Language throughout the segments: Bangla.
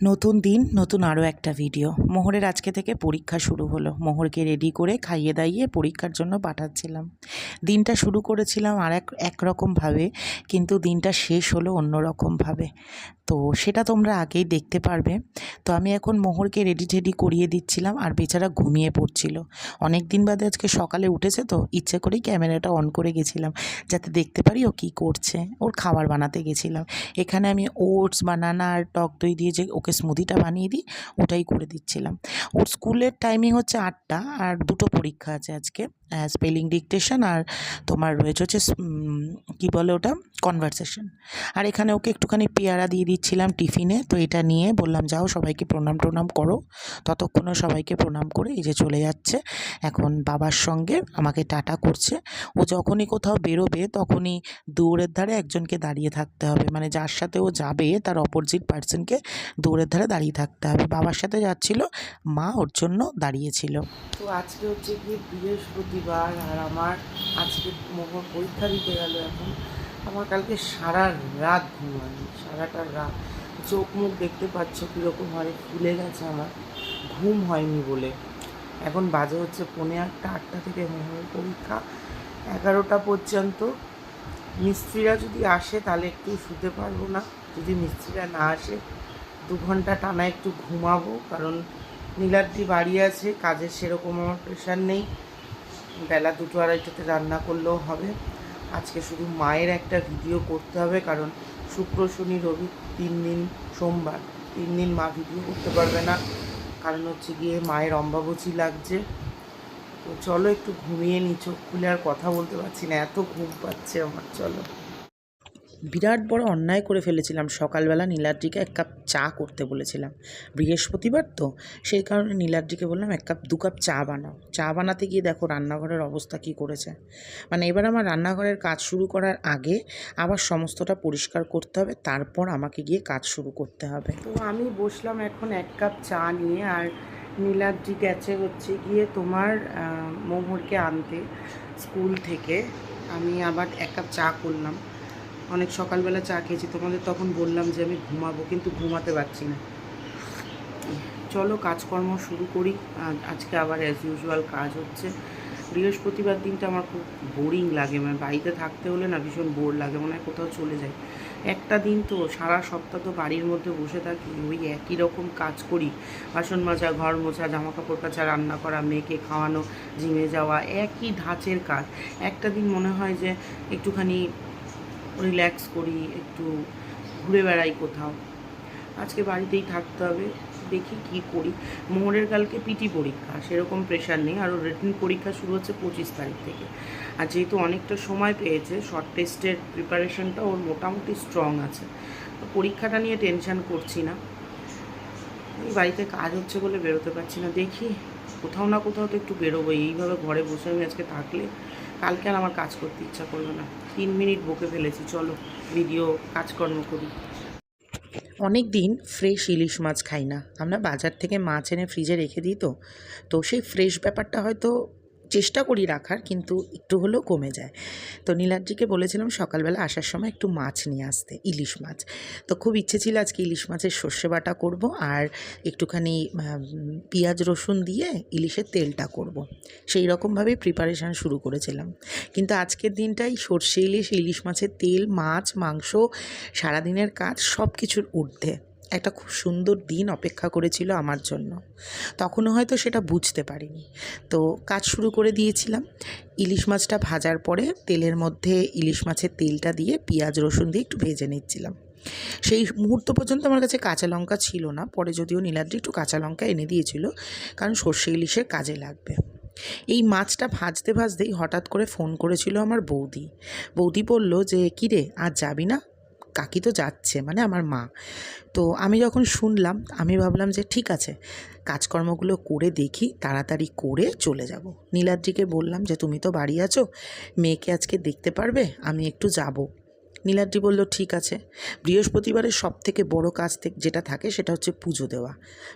নতুন দিন, নতুন আরও একটা ভিডিও মোহরের আজকে থেকে পরীক্ষা শুরু হলো। মোহরকে রেডি করে খাইয়ে দাইয়ে পরীক্ষার জন্য পাঠাচ্ছিলাম। দিনটা শুরু করেছিলাম আর এক একরকমভাবে কিন্তু দিনটা শেষ হলো অন্যরকমভাবে তো সেটা তোমরা আগেই দেখতে পারবে। তো আমি এখন মোহরকে রেডি টেডি করিয়ে দিচ্ছিলাম আর বেচারা ঘুমিয়ে পড়ছিল। অনেক দিন বাদে আজকে সকালে উঠেছে তো ইচ্ছে করেই ক্যামেরাটা অন করে গেছিলাম, যাতে দেখতে পারি ও কী করছে। ওর খাবার বানাতে গেছিলাম। এখানে আমি ওটস বানানা আর টক দই দিয়ে যে ওকে স্মুদিটা বানিয়ে দিই, ওটাই করে দিচ্ছিলাম। ওর স্কুলের টাইমিং হচ্ছে আটটা আর দুটো পরীক্ষা আছে আজকে স্পেলিং ডিকটেশন আর তোমার রয়েছে হচ্ছে কী বলে ওটা? কনভারসেশন আর এখানে ওকে একটুখানি পেয়ারা দিয়ে দিচ্ছিলাম টিফিনে, তো এটা নিয়ে বললাম, যাও সবাইকে প্রণাম টনাম করো। ততক্ষণও সবাইকে প্রণাম করে এই যে চলে যাচ্ছে। এখন বাবার সঙ্গে আমাকে টাটা করছে। ও যখনই কোথাও বেরোবে তখনই দৌড়ের ধারে একজনকে দাঁড়িয়ে থাকতে হবে। মানে যার সাথে ও যাবে, তার অপোজিট পার্সনকে দৌড়ের ধারে দাঁড়িয়ে থাকতে হবে। বাবার সাথে যাচ্ছিল, মা ওর জন্য দাঁড়িয়েছিল। তো আজকে হচ্ছে গিয়ে বৃহস্পতিবার আর আমার আজকে মোহর পরীক্ষা দিতে গেল এখন। আমার কালকে সারা রাত ঘুম হয়নি সারাটা রাত। চোখ মুখ দেখতে পাচ্ছ কীরকম হয় ফুলে গেছে আমার। ঘুম হয়নি বলে। এখন বাজে হচ্ছে পৌনে আটটা আটটা থেকে মোহরের পরীক্ষা। এগারোটা পর্যন্ত। মিস্ত্রিরা যদি আসে তাহলে একটু শুতে পারব না। যদি মিস্ত্রিরা না আসে দু ঘণ্টা টানা একটু ঘুমাবো, কারণ নীলাদ্রি বাড়ি আছে কাজের সেরকম আমার প্রেশার নেই। বেলা দুটো আড়াইটাতে রান্না করলেও হবে। আজকে শুধু মায়ের একটা ভিডিও করতে হবে, কারণ শুক্র, শনি, রবি তিন দিন সোমবার। তিন দিন মা ভিডিও করতে পারবে না, কারণ হচ্ছে গিয়ে মায়ের অম্বাবচি লাগছে। তো চলো একটু ঘুমিয়ে নি চোখ খুলে আর কথা বলতে পারছি না, এত ঘুম পাচ্ছে আমার, চলো। বিরাট বড় অন্যায় করে ফেলেছিলাম। সকালবেলা নীলাদ্রিকে এক কাপ চা করতে বলেছিলাম। বৃহস্পতিবার তো, সেই কারণে নীলাদ্রিকে বললাম, এক কাপ, দু কাপ চা বানাও। চা বানাতে গিয়ে দেখো রান্নাঘরের অবস্থা কী করেছে। মানে এবার আমার রান্নাঘরের কাজ শুরু করার আগে আবার সমস্তটা পরিষ্কার করতে হবে, তারপর আমাকে গিয়ে কাজ শুরু করতে হবে। তো আমি বসলাম এখন এক কাপ চা নিয়ে, আর নীলাদ্রি গেছে হচ্ছে গিয়ে তোমার মোহরকে আনতে স্কুল থেকে। আমি আবার এক কাপ চা করলাম। অনেক সকালবেলা চা খেয়েছি, তোমাদের তখন বললাম যে আমি ঘুমাবো, কিন্তু ঘুমাতে পারছি না। চলো কাজকর্ম শুরু করি আজকে আবার অ্যাজ ইউজুয়াল কাজ হচ্ছে। বৃহস্পতিবার দিনটা আমার খুব বোরিং লাগে মানে বাড়িতে থাকতে হলে না ভীষণ বোর লাগে, মনে হয় কোথাও চলে যাই। একটা দিন তো, সারা সপ্তাহ তো বাড়ির মধ্যে বসে থাকি, ওই একই রকম কাজ করি। বাসন মাজা, ঘর মোছা জামা কাপড় কাচা, রান্না করা, মেয়েকে খাওয়ানো জিমে যাওয়া, একই ধাঁচের কাজ। একটা দিন মনে হয় যে একটুখানি রিল্যাক্স করি, একটু ঘুরে বেড়াই কোথাও। আজকে বাড়িতেই থাকতে হবে, দেখি কি করি। মোহরের কালকে পিটি পরীক্ষা, সেরকম প্রেশার নেই। আর রিটেন পরীক্ষা শুরু হচ্ছে পঁচিশ তারিখ থেকে। আর যেহেতু অনেকটা সময় পেয়েছে শর্ট টেস্টের প্রিপারেশনটা ওর মোটামুটি স্ট্রং আছে। পরীক্ষাটা নিয়ে টেনশান করছি না। এই বাড়িতে কাজ হচ্ছে বলে বেরোতে পারছি না। দেখি কোথাও না কোথাও তো একটু বেরোবো এইভাবে ঘরে বসে আমি আজকে থাকলে কালকে আর আমার কাজ করতে ইচ্ছা করবে না। তিন মিনিট বকে ফেলেছি, চলো ভিডিও কাজকর্ম করি। অনেক দিন ফ্রেশ ইলিশ মাছ খাই না। আমরা বাজার থেকে মাছ এনে ফ্রিজে রেখে দিই তো? তো সেই ফ্রেশ ব্যাপারটা হয়তো চেষ্টা করি রাখার, কিন্তু একটু হলেও কমে যায়। তো নীলাদ্রিকে বলেছিলাম সকালবেলা আসার সময় একটু মাছ নিয়ে আসতে, ইলিশ মাছ। তো খুব ইচ্ছে ছিল আজকে ইলিশ মাছের সর্ষে বাটা করব আর একটুখানি পেঁয়াজ রসুন দিয়ে ইলিশের তেলটা করব। সেই রকমভাবেই প্রিপারেশান শুরু করেছিলাম। কিন্তু আজকের দিনটাই সর্ষে ইলিশ ইলিশ মাছের তেল, মাছ, মাংস, সারাদিনের কাজ সব কিছুর ঊর্ধ্বে। একটা খুব সুন্দর দিন অপেক্ষা করেছিল আমার জন্য। তখনও হয়তো সেটা বুঝতে পারিনি। তো কাজ শুরু করে দিয়েছিলাম। ইলিশ মাছটা ভাজার পরে তেলের মধ্যে ইলিশ মাছের তেলটা দিয়ে পেঁয়াজ, রসুন দিয়ে একটু ভেজে নিচ্ছিলাম। সেই মুহূর্ত পর্যন্ত আমার কাছে কাঁচা লঙ্কা ছিল না। পরে যদিও নীলাদ্রি একটু কাঁচা লঙ্কা এনে দিয়েছিল, কারণ সর্ষে ইলিশের কাজে লাগবে। এই মাছটা ভাজতে, ভাজতেই হঠাৎ করে ফোন করেছিল আমার বৌদি। বৌদি বলল যে, কিরে আর যাবি না? কাকি তো যাচ্ছে মানে আমার মা। তো আমি যখন শুনলাম, আমি ভাবলাম যে ঠিক আছে, কাজকর্মগুলো করে দেখি, তাড়াতাড়ি করে চলে যাব। নীলাদ্রিকে বললাম যে, তুমি তো বাড়ি আছো, মেয়েকে আজকে দেখতে পারবে? আমি একটু যাব। নীলাদ্রি বলল, ঠিক আছে। বৃহস্পতিবারের সব থেকে বড়ো কাজ যেটা থাকে সেটা হচ্ছে পুজো দেওয়া।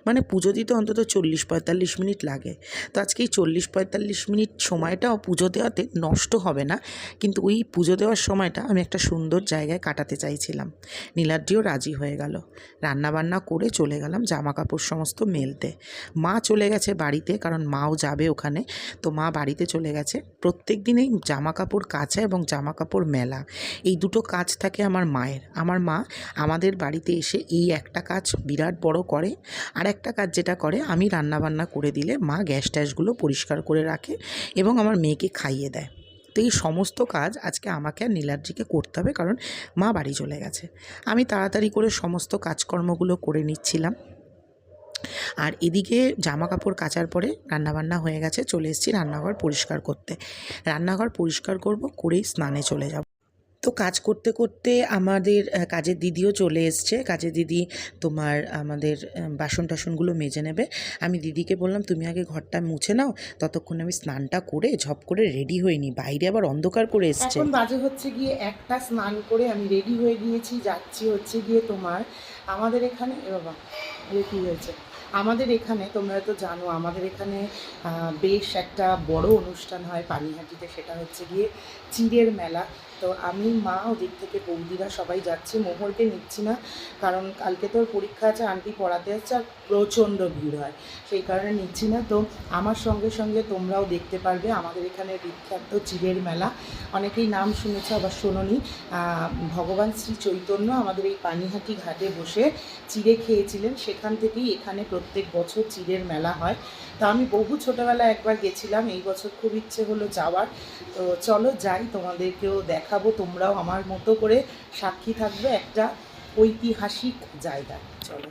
মানে পুজো দিতে অন্তত চল্লিশ পঁয়তাল্লিশ মিনিট লাগে। তো আজকে এই চল্লিশ পঁয়তাল্লিশ মিনিট সময়টাও পুজো দেওয়াতে নষ্ট হবে না। কিন্তু ওই পুজো দেওয়ার সময়টা আমি একটা সুন্দর জায়গায় কাটাতে চাইছিলাম। নীলাদ্রিও রাজি হয়ে গেল। রান্নাবান্না করে চলে গেলাম জামা কাপড় সমস্ত মেলতে। মা চলে গেছে বাড়িতে, কারণ মাও যাবে ওখানে। তো মা বাড়িতে চলে গেছে। প্রত্যেক দিনেই জামা কাপড় কাচা এবং জামা কাপড় মেলা। এই দুটো কাজ থাকে আমার মায়ের। আমার মা আমাদের বাড়িতে এসে এই একটা কাজ বিরাট বড় করে। আর একটা কাজ যেটা করে, আমি রান্নাবান্না করে দিলে মা গ্যাস ট্যাসগুলো পরিষ্কার করে রাখে এবং আমার মেয়েকে খাইয়ে দেয়। তো এই সমস্ত কাজ আজকে আমাকে আর নীলাদ্রিকে করতে হবে কারণ মা বাড়ি চলে গেছে। আমি তাড়াতাড়ি করে সমস্ত কাজকর্মগুলো করে নিচ্ছিলাম। আর এদিকে জামা কাপড় কাচার পরে রান্নাবান্না হয়ে গেছে, চলে এসেছি রান্নাঘর পরিষ্কার করতে। রান্নাঘর পরিষ্কার করব, করেই স্নানে চলে যাব। তো কাজ করতে করতে আমাদের কাজের দিদিও চলে এসছে। কাজের দিদি তোমার আমাদের বাসন টাসনগুলো মেজে নেবে। আমি দিদিকে বললাম, তুমি আগে ঘরটা মুছে নাও। ততক্ষণ আমি স্নানটা করে ঝপ করে রেডি নিই। বাইরে আবার অন্ধকার করে এসছে। এখন বাজে হচ্ছে গিয়ে একটা স্নান করে আমি রেডি হয়ে গিয়েছি। যাচ্ছি হচ্ছে গিয়ে তোমার আমাদের এখানে, এ বাবা কি হয়েছে? আমাদের এখানে, তোমরা তো জানো, আমাদের এখানে বেশ একটা বড় অনুষ্ঠান হয় পানিহাটিতে। সেটা হচ্ছে গিয়ে চিড়ের মেলা। তো আমি মা ওদিক থেকে বৌদিরা সবাই যাচ্ছি মোহরকে নিচ্ছি না কারণ কালকে তোর পরীক্ষা আছে আন্টি পড়াতে যাচ্ছে আর প্রচণ্ড ভিড় হয় সেই কারণে নিচ্ছি না। তো আমার সঙ্গে সঙ্গে তোমরাও দেখতে পারবে আমাদের এখানে বিখ্যাত চিড়ের মেলা অনেকেই নাম শুনেছ আবার আহ, ভগবান শ্রী চৈতন্য আমাদের এই পানিহাটি ঘাটে বসে চিড়ে খেয়েছিলেন সেখান থেকেই এখানে প্রত্যেক বছর চিড়ের মেলা হয়। তো আমি বহু ছোটোবেলায় একবার গেছিলাম এই বছর খুব ইচ্ছে হলো যাওয়ার। তো চলো যাই তোমাদেরকেও দেখাবো তোমরাও আমার মতো করে সাক্ষী থাকবে একটা ঐতিহাসিক জায়গা চলো।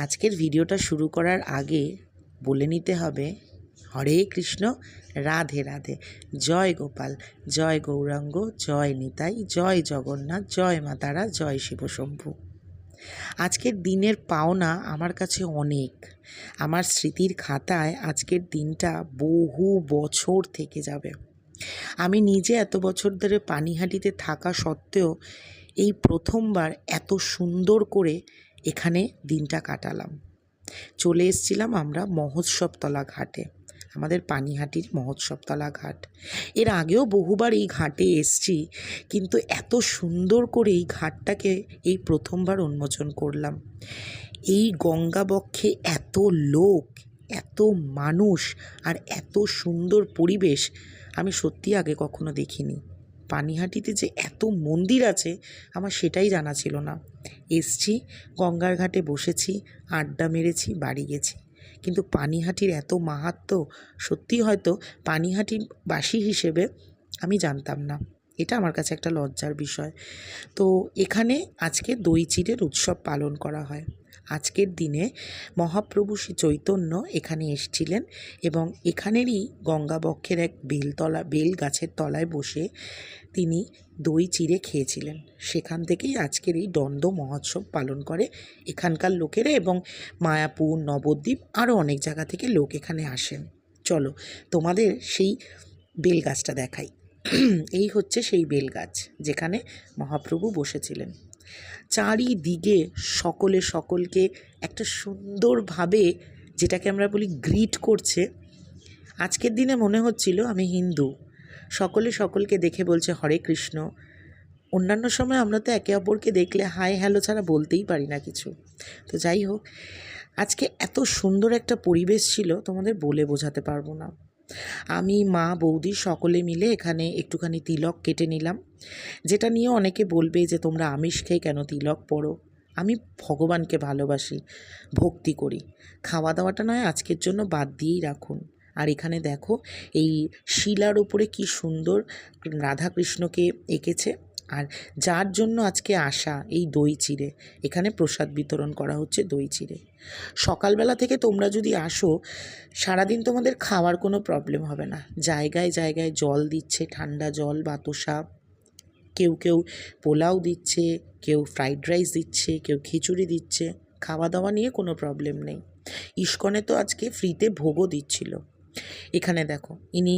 আজকের ভিডিওটা শুরু করার আগে বলে নিতে হবে, হরে কৃষ্ণ, রাধে রাধে। জয় গোপাল, জয় গৌরাঙ্গ, জয় নিতাই, জয় জগন্নাথ, জয় মাতারা জয় শিবশম্ভু আজকের দিনের পাওনা আমার কাছে অনেক। আমার স্মৃতির খাতায় আজকের দিনটা বহু বছর থেকে যাবে। আমি নিজে এত বছর ধরে পানিহাটিতে থাকা সত্ত্বেও এই প্রথমবার এত সুন্দর করে এখানে দিনটা কাটালাম। চলে এসেছিলাম আমরা মহোৎসবতলা ঘাটে, আমাদের পানিহাটির মহোৎসবতলা ঘাট। এর আগেও বহুবার এই ঘাটে এসছি, কিন্তু এত সুন্দর করে এই ঘাটটাকে এই প্রথমবার উন্মোচন করলাম। এই গঙ্গাবক্ষে এত লোক, এত মানুষ আর এত সুন্দর পরিবেশ আমি সত্যি আগে কখনো দেখিনি। পানিহাটিতে যে এত মন্দির আছে, আমার সেটাই জানা ছিল না। এসছি, গঙ্গার ঘাটে বসেছি, আড্ডা মেরেছি, বাড়ি গেছি। কিন্তু পানিহাটির এত মাহাত্ম্য, সত্যি হয়তো পানিহাটির বাসী হিসেবে আমি জানতাম না। এটা আমার কাছে একটা লজ্জার বিষয়। তো এখানে আজকে দই চিড়ের উৎসব পালন করা হয়। আজকের দিনে মহাপ্রভু শ্রী চৈতন্য এখানে এসছিলেন এবং এখানেরই গঙ্গাবক্ষের এক বেলতলা, বেল গাছের তলায় বসে তিনি দই চিড়ে খেয়েছিলেন। সেখান থেকেই আজকের এই দ্বন্দ্ব মহোৎসব পালন করে এখানকার লোকেরা এবং মায়াপুর, নবদ্বীপ আরও অনেক জায়গা থেকে লোক এখানে আসেন। চলো তোমাদের সেই বেল গাছটা দেখাই। এই হচ্ছে সেই বেল গাছ যেখানে মহাপ্রভু বসেছিলেন। চারিদিকে সকলে সকলকে একটা সুন্দরভাবে যেটাকে আমরা বলি গ্রিট করছে। আজকের দিনে মনে হচ্ছিল আমি হিন্দু। সকলে সকলকে দেখে বলছে, হরে কৃষ্ণ। অন্যান্য সময় আমরা তো একে অপরকে দেখলে হাই হ্যালো ছাড়া বলতেই পারি না কিছু। তো যাই হোক, আজকে এত সুন্দর একটা পরিবেশ ছিল, তোমাদের বলে বোঝাতে পারব না। আমি, মা, বৌদি সকলে মিলে এখানে একটুখানি তিলক কেটে নিলাম। যেটা নিয়ে অনেকে বলবে যে, তোমরা আমিষ খেয়ে কেন তিলক পড়ো? আমি ভগবানকে ভালোবাসি, ভক্তি করি। খাওয়া দাওয়াটা নয়, আজকের জন্য বাদ দিয়েই রাখুন। আর এখানে দেখো, এই শিলার উপরে কি সুন্দর রাধাকৃষ্ণকে এঁকেছে। আর যার জন্য আজকে আসা এই দই চিড়ে, এখানে প্রসাদ বিতরণ করা হচ্ছে দই চিড়ে। সকালবেলা থেকে তোমরা যদি আসো, সারাদিন তোমাদের খাওয়ার কোনো প্রবলেম হবে না। জায়গায় জায়গায় জল দিচ্ছে, ঠান্ডা জল, বাতসা। কেউ কেউ পোলাও দিচ্ছে, কেউ ফ্রাইড রাইস দিচ্ছে, কেউ খিচুড়ি দিচ্ছে। খাওয়া দাওয়া নিয়ে কোনো প্রবলেম নেই। ইস্কনে তো আজকে ফ্রিতে ভোগও দিচ্ছিল। এখানে দেখো, ইনি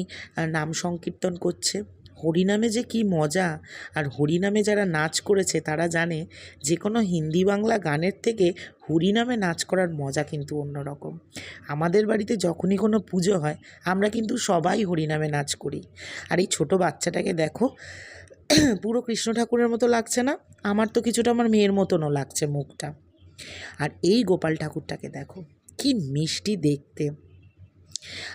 নাম সংকীর্তন করছে। হরিনামে যে কি মজা। আর হরিনামে যারা নাচ করেছে, তারা জানে যে কোনো হিন্দি বাংলা গানের থেকে হরিনামে নাচ করার মজা কিন্তু অন্যরকম। আমাদের বাড়িতে যখনই কোনো পুজো হয়, আমরা কিন্তু সবাই হরিনামে নাচ করি। আর এই ছোট বাচ্চাটাকে দেখো, পুরো কৃষ্ণ ঠাকুরের মতো লাগছে না? আমার তো কিছুটা আমার মেয়ের মতনও লাগছে মুখটা। আর এই গোপাল ঠাকুরটাকে দেখো, কি মিষ্টি দেখতে।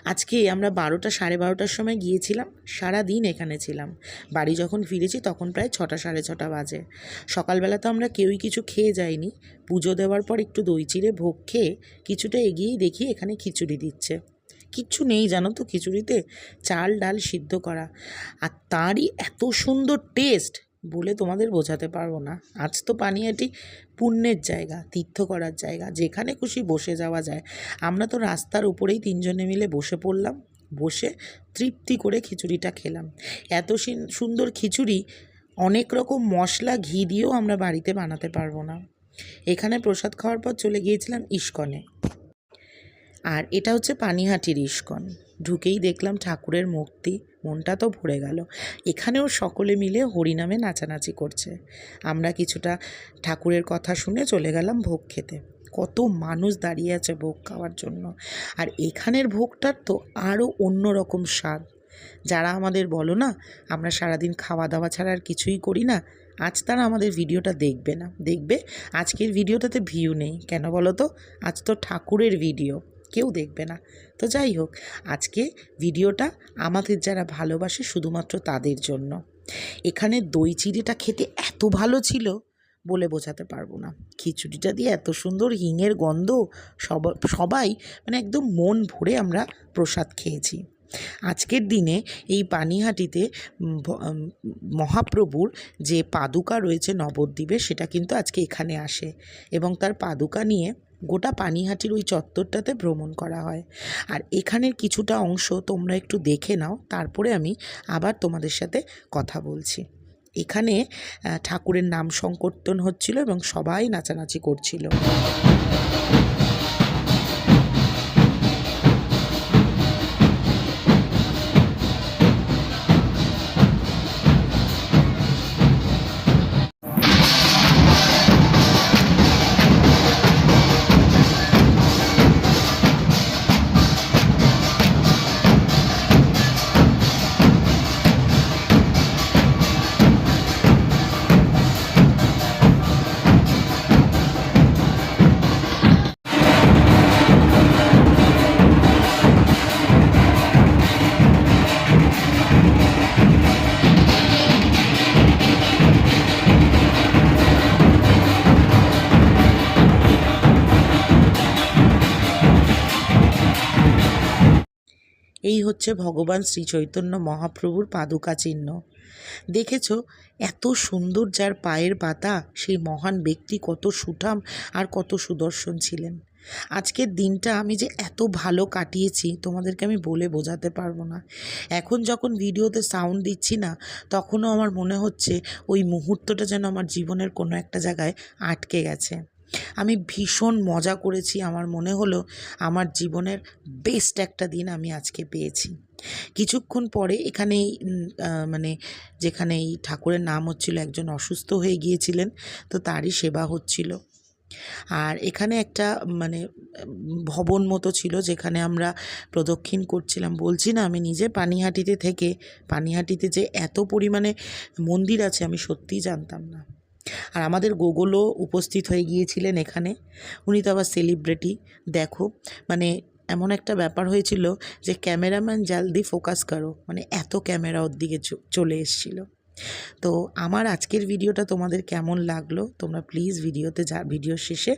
আজকে আমরা বারোটা, সাড়ে বারোটার সময় গিয়েছিলাম সারা দিন এখানে ছিলাম। বাড়ি যখন ফিরেছি তখন প্রায় ছটা, সাড়ে ছটা বাজে। সকালবেলা তো আমরা কেউই কিছু খেয়ে যাইনি। পুজো দেওয়ার পর একটু দই চিড়ে ভোগ খেয়ে কিছুটা এগিয়েই দেখি এখানে খিচুড়ি দিচ্ছে। কিচ্ছু নেই জানো তো খিচুড়িতে, চাল, ডাল সিদ্ধ করা। আর তারই এত সুন্দর টেস্ট বলে তোমাদের বোঝাতে পারব না। আজ তো পানিহাটি পুণ্যের জায়গা, তীর্থ করার জায়গা, যেখানে খুশি বসে যাওয়া যায়। আমরা তো রাস্তার উপরেই তিনজনে মিলে বসে পড়লাম, বসে তৃপ্তি করে খিচুড়িটা খেলাম। এত সিন- সুন্দর খিচুড়ি, অনেক রকম মশলা, ঘি দিয়েও আমরা বাড়িতে বানাতে পারব না। এখানে প্রসাদ খাওয়ার পর চলে গিয়েছিলাম ইস্কনে। আর এটা হচ্ছে পানিহাটির ইস্কন। ঢুকেই দেখলাম ঠাকুরের মূর্তি। মনটা তো ভরে গেল। এখানেও সকলে মিলে হরিনামে নাচানাচি করছে। আমরা কিছুটা ঠাকুরের কথা শুনে চলে গেলাম ভোগ খেতে। কত মানুষ দাঁড়িয়ে আছে ভোগ খাওয়ার জন্য। আর এখানের ভোগটার তো আরও অন্য রকম স্বাদ। যারা আমাদের বলো না, আমরা সারাদিন খাওয়া দাওয়া ছাড়া আর কিছুই করি না, আজ তারা আমাদের ভিডিওটা দেখবে না। দেখবে, আজকের ভিডিওটাতে ভিউ নেই। কেন বলো তো? আজ তো ঠাকুরের ভিডিও কেউ দেখবে না। তো যাই হোক, আজকে ভিডিওটা আমাদের যারা ভালোবাসে শুধুমাত্র তাদের জন্য। এখানে দই চিড়িটা খেতে এত ভালো ছিল বলে বোঝাতে পারব না। খিচুড়িটা দিয়ে এত সুন্দর হিঙের গন্ধ, সব, সবাই মানে একদম মন ভরে আমরা প্রসাদ খেয়েছি। আজকের দিনে এই পানিহাটিতে মহাপ্রভুর যে পাদুকা রয়েছে নবদ্বীপে, সেটা কিন্তু আজকে এখানে আসে এবং তার পাদুকা নিয়ে গোটা পানিহাটির ওই চত্বরটাতে ভ্রমণ করা হয়। আর এখানের কিছুটা অংশ তোমরা একটু দেখে নাও, তারপরে আমি আবার তোমাদের সাথে কথা বলছি। এখানে ঠাকুরের নাম সংকর্তন হচ্ছিল এবং সবাই নাচানাচি করছিল। এই হচ্ছে ভগবান শ্রী চৈতন্য মহাপ্রভুর পাদুকা চিহ্ন। দেখেছ? এত সুন্দর যার পায়ের পাতা, সেই মহান ব্যক্তি কত সুঠাম আর কত সুদর্শন ছিলেন। আজকের দিনটা আমি যে এত ভালো কাটিয়েছি, তোমাদেরকে আমি বলে বোঝাতে পারব না। এখন যখন ভিডিওতে সাউন্ড দিচ্ছি না, তখনও আমার মনে হচ্ছে ওই মুহূর্তটা যেন আমার জীবনের কোনো একটা জায়গায় আটকে গেছে। আমি ভীষণ মজা করেছি। আমার মনে হলো আমার জীবনের বেস্ট একটা দিন আমি আজকে পেয়েছি। কিছুক্ষণ পরে এখানে এই, উম, আহ, মানে যেখানে এই ঠাকুরের নাম হচ্ছিল একজন অসুস্থ হয়ে গিয়েছিলেন তো তারই সেবা হচ্ছিল। আর এখানে একটা মানে ভবন মতো ছিল যেখানে আমরা প্রদক্ষিণ করছিলাম। বলছি না আমি নিজে পানিহাটিতে থেকে পানিহাটিতে যে এত পরিমাণে মন্দির আছে আমি সত্যিই জানতাম না। আর আমাদের গোগলও উপস্থিত হয়ে গিয়েছিলেন এখানে। উনি তো আবার সেলিব্রিটি দেখো মানে এমন একটা ব্যাপার হয়েছিল যে ক্যামেরাম্যান জলদি ফোকাস করো মানে এত ক্যামেরা ওর দিকে চলে এসেছিল। তো আমার আজকের ভিডিওটা তোমাদের কেমন লাগল, তোমরা প্লিজ ভিডিওতে যা ভিডিও শেষে